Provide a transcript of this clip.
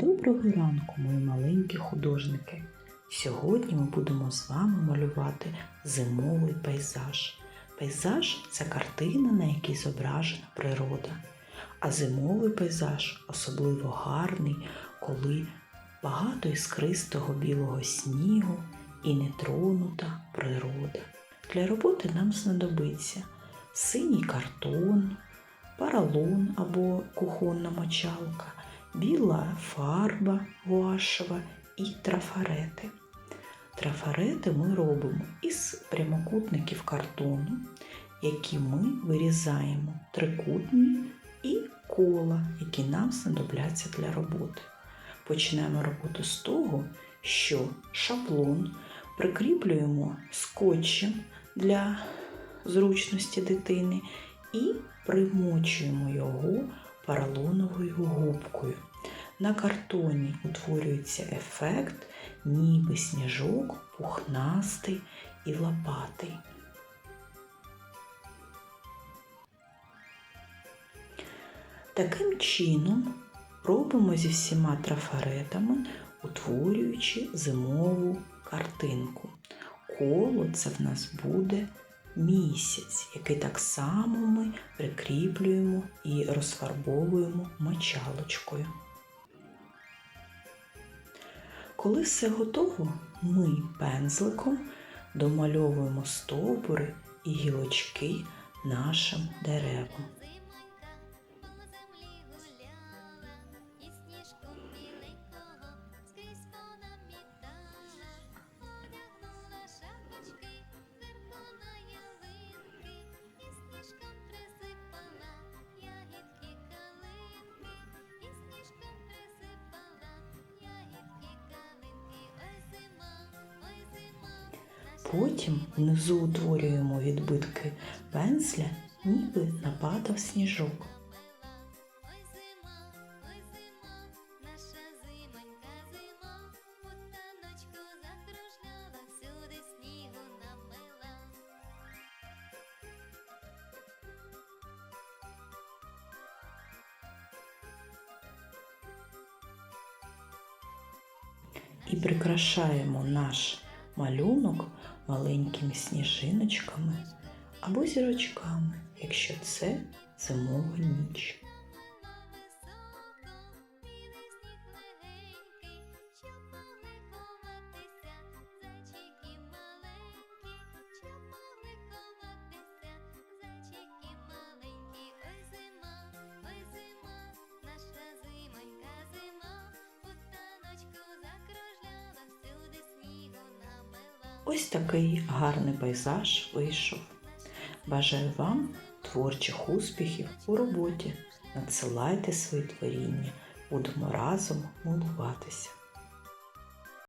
Доброго ранку, мої маленькі художники. Сьогодні ми будемо з вами малювати зимовий пейзаж. Пейзаж це картина, на якій зображена природа. А зимовий пейзаж особливо гарний, коли багато іскристого білого снігу і нетронута природа. Для роботи нам знадобиться синій картон, паралон або кухонна мочалка, біла фарба гуашева і трафарети. Трафарети ми робимо із прямокутників картону, які ми вирізаємо трикутні і кола, які нам знадобляться для роботи. Почнемо роботу з того, що шаблон прикріплюємо скотчем для зручності дитини і примочуємо його поролоновою губкою. На картоні утворюється ефект, ніби сніжок пухнастий і лопатий. Таким чином робимо зі всіма трафаретами, утворюючи зимову картинку. Коло це в нас буде місяць, який так само ми прикріплюємо і розфарбовуємо мочалочкою. Коли все готово, ми пензликом домальовуємо стовбури і гілочки нашим деревам. Потім внизу утворюємо відбитки пензля, ніби нападав сніжок. І прикрашаємо наш малюнок маленькими сніжиночками або зірочками, якщо це зимова ніч. Ось такий гарний пейзаж вийшов. Бажаю вам творчих успіхів у роботі. Надсилайте свої творіння, будемо разом милуватися.